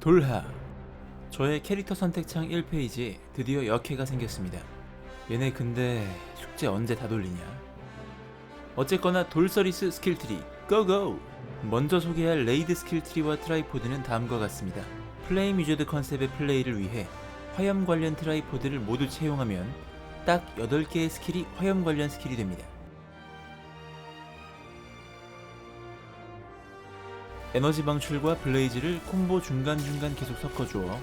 돌하 저의 캐릭터 선택창 1페이지에 드디어 역해가 생겼습니다. 얘네 근데 숙제 언제 다 돌리냐? 어쨌거나 돌서리스 스킬트리 고고! 먼저 소개할 레이드 스킬트리와 트라이포드는 다음과 같습니다. 플레임 유저드 컨셉의 플레이를 위해 화염 관련 트라이포드를 모두 채용하면 딱 8개의 스킬이 화염 관련 스킬이 됩니다. 에너지 방출과 블레이즈를 콤보 중간중간 계속 섞어주어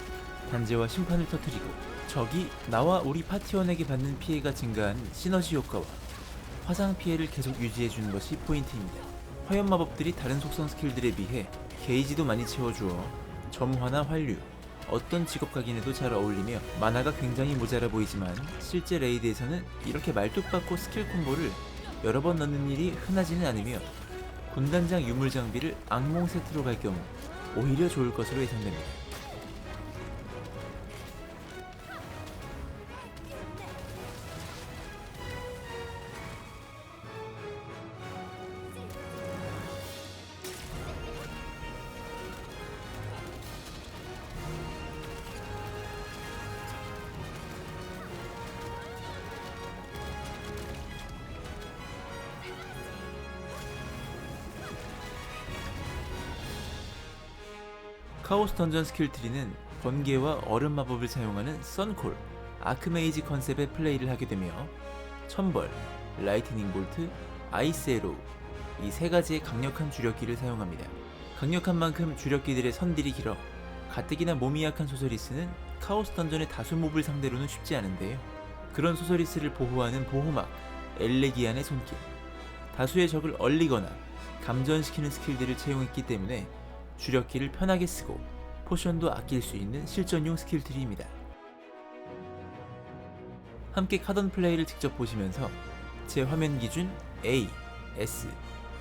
단지와 심판을 터뜨리고 적이 나와 우리 파티원에게 받는 피해가 증가한 시너지 효과와 화상 피해를 계속 유지해주는 것이 포인트입니다. 화염 마법들이 다른 속성 스킬들에 비해 게이지도 많이 채워주어 점화나 환류, 어떤 직업 각인에도 잘 어울리며 만화가 굉장히 모자라 보이지만 실제 레이드에서는 이렇게 말뚝박고 스킬 콤보를 여러 번 넣는 일이 흔하지는 않으며 군단장 유물 장비를 악몽 세트로 갈 경우 오히려 좋을 것으로 예상됩니다. 카오스 던전 스킬 트리는 번개와 얼음 마법을 사용하는 썬콜, 아크메이지 컨셉의 플레이를 하게 되며 천벌, 라이트닝 볼트, 아이스 에로우 이 세 가지의 강력한 주력기를 사용합니다. 강력한 만큼 주력기들의 선딜이 길어 가뜩이나 몸이 약한 소서리스는 카오스 던전의 다수 몹을 상대로는 쉽지 않은데요. 그런 소서리스를 보호하는 보호막, 엘레기안의 손길, 다수의 적을 얼리거나 감전시키는 스킬들을 채용했기 때문에 주력기를 편하게 쓰고 포션도 아낄 수 있는 실전용 스킬트리입니다. 함께 카던 플레이를 직접 보시면서 제 화면 기준 A, S,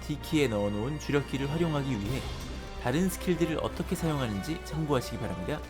D키에 넣어놓은 주력기를 활용하기 위해 다른 스킬들을 어떻게 사용하는지 참고하시기 바랍니다.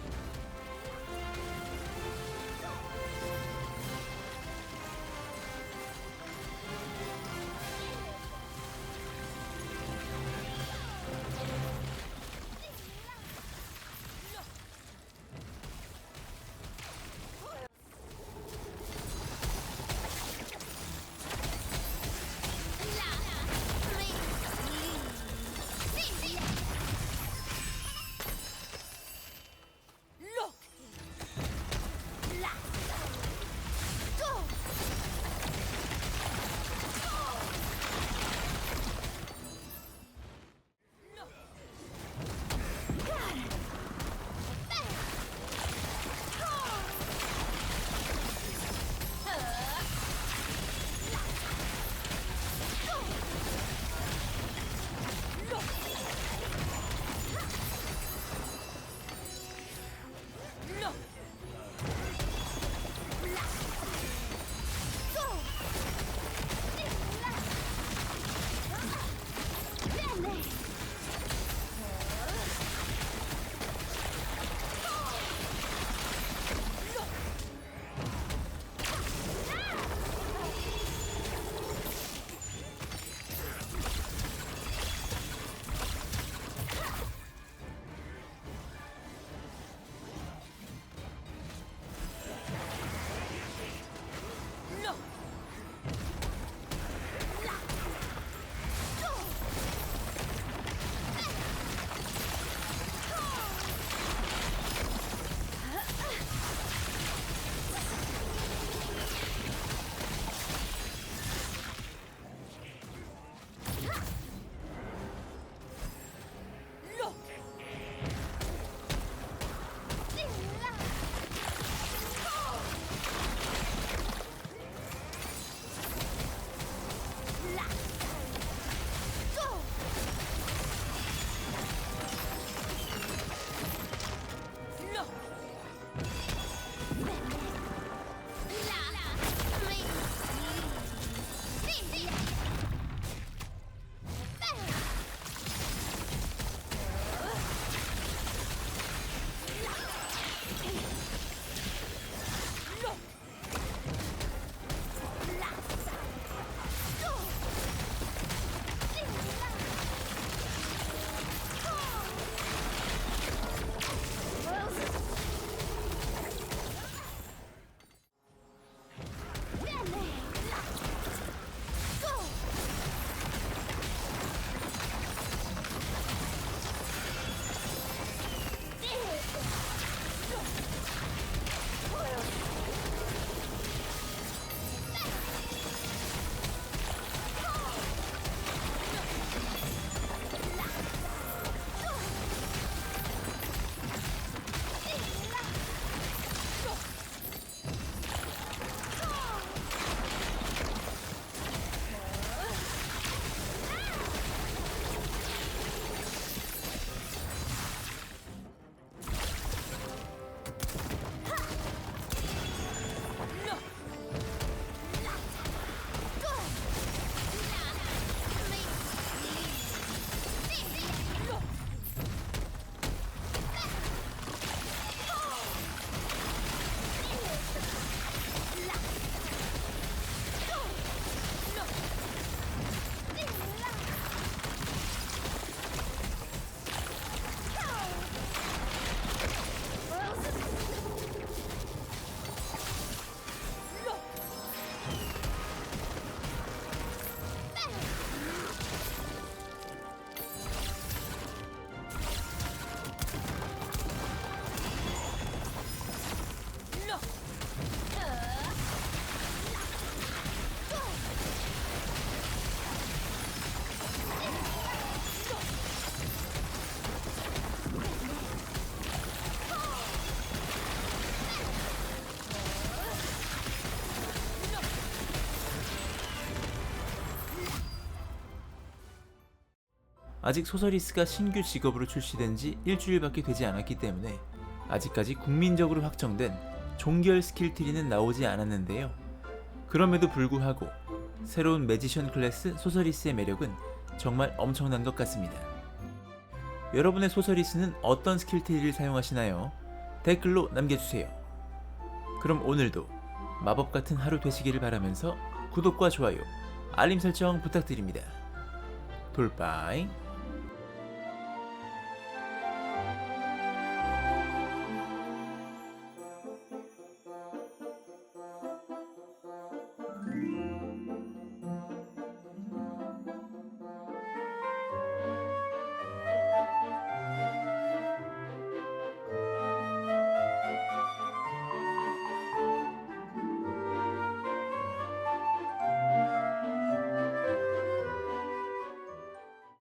아직 소서리스가 신규 직업으로 출시된 지 일주일밖에 되지 않았기 때문에 아직까지 국민적으로 확정된 종결 스킬 트리는 나오지 않았는데요. 그럼에도 불구하고 새로운 매지션 클래스 소서리스의 매력은 정말 엄청난 것 같습니다. 여러분의 소서리스는 어떤 스킬 트리를 사용하시나요? 댓글로 남겨주세요. 그럼 오늘도 마법 같은 하루 되시기를 바라면서 구독과 좋아요, 알림 설정 부탁드립니다. 돌바이